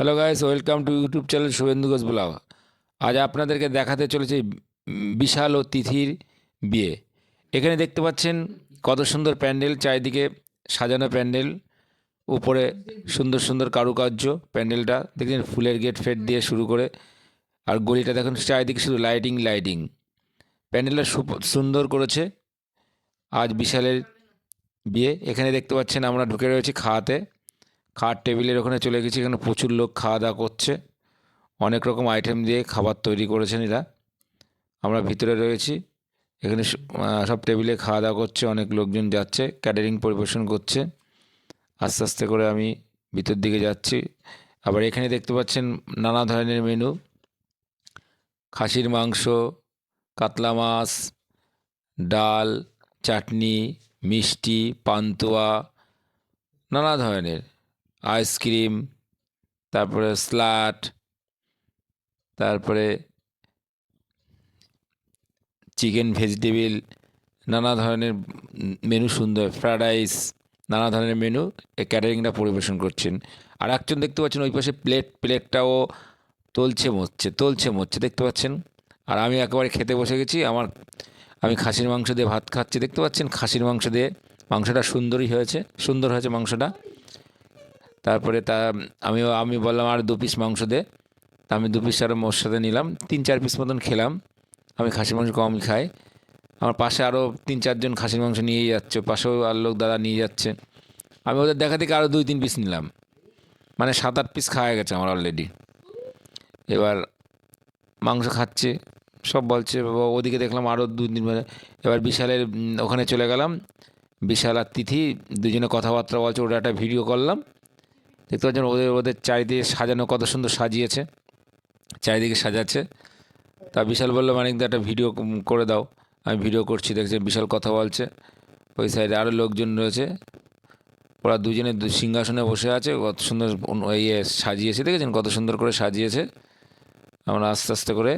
Hello guys welcome to YouTube channel Shuvendu Ghosh vlog আজ আপনাদেরকে দেখাতে চলেছে বিশাল ও তিথির বিয়ে। এখানে দেখতে পাচ্ছেন কত সুন্দর প্যান্ডেল, চারিদিকে সাজানো প্যান্ডেল, উপরে সুন্দর সুন্দর কারুকার্য প্যান্ডেলটা। দেখছেন ফুলের গেট ফেট দিয়ে শুরু করে, আর গলিটা দেখুন চারিদিকে শুধু লাইটিং লাইটিং প্যান্ডেলটা সুন্দর করেছে। আজ বিশালের বিয়ে। এখানে দেখতে পাচ্ছেন আমরা ঢুকে রয়েছি খাওয়াতে। খাওয়ার টেবিলের ওখানে চলে গেছি, এখানে প্রচুর লোক খাওয়া দাওয়া করছে। অনেক রকম আইটেম দিয়ে খাবার তৈরি করেছেন এরা। আমরা ভিতরে রয়েছি, এখানে সব টেবিলে খাওয়া দাওয়া করছে, অনেক লোকজন যাচ্ছে ক্যাটারিং পরিবেশন করছে। আস্তে আস্তে করে আমি ভিতর দিকে যাচ্ছি। আবার এখানে দেখতে পাচ্ছেন নানা ধরনের মেনু খাসির মাংস, কাতলা মাছ, ডাল, চাটনি, মিষ্টি, পান্তুয়া, নানা ধরনের। আইসক্রিম তারপরে স্লাট তারপরে চিকেন ভেজিটেবিল, নানা ধরনের মেনু সুন্দর, ফ্রায়েড রাইস, নানা ধরনের মেনু এই ক্যাটারিংটা পরিবেশন করছেন। আর একজন দেখতে পাচ্ছেন ওই পাশে প্লেট, প্লেটটাও তলছে মরছে তলছে মরছে, দেখতে পাচ্ছেন? আর আমি একেবারে খেতে বসে গেছি, আমার, আমি খাসির মাংস দিয়ে ভাত খাচ্ছি, দেখতে পাচ্ছেন? খাসির মাংস দিয়ে মাংসটা সুন্দরই হয়েছে, সুন্দর হয়েছে মাংসটা। তারপরে তা আমিও আমি বললাম আর দু পিস মাংস দে। তা আমি দু পিস আরও মোর সাথে নিলাম। তিন চার পিস মতন খেলাম। আমি খাসির মাংস কমই খাই। আমার পাশে আরও তিন চারজন খাসির মাংস নিয়ে যাচ্ছে। পাশেও আর লোক দাদা নিয়ে যাচ্ছে। আমি ওদের দেখা থেকে আরও দুই তিন পিস নিলাম। মানে সাত আট পিস খাওয়া গেছে আমার অলরেডি এবার মাংস খাচ্ছে সব বলছে বাবা, ওদিকে দেখলাম আরও দু দিন এবার বিশালের ওখানে চলে গেলাম। বিশাল আর তিথি দুজনে কথাবার্তা বলছে ওটা একটা ভিডিও করলাম। দেখতে পাচ্ছেন ওদের ওদের চারিদিকে সাজানো কত সুন্দর সাজিয়েছে। চারিদিকে সাজাচ্ছে। তা বিশাল বলল মানিকদা একটা ভিডিও করে দাও। আমি ভিডিও করছি দেখছি বিশাল কথা বলছে। ওই সাইডে আরও লোকজন রয়েছে। ওরা দুজনে সিংহাসনে বসে আছে। কত সুন্দর ইয়ে সাজিয়েছে, দেখেছেন? কত সুন্দর করে সাজিয়েছে। আমরা আস্তে আস্তে করে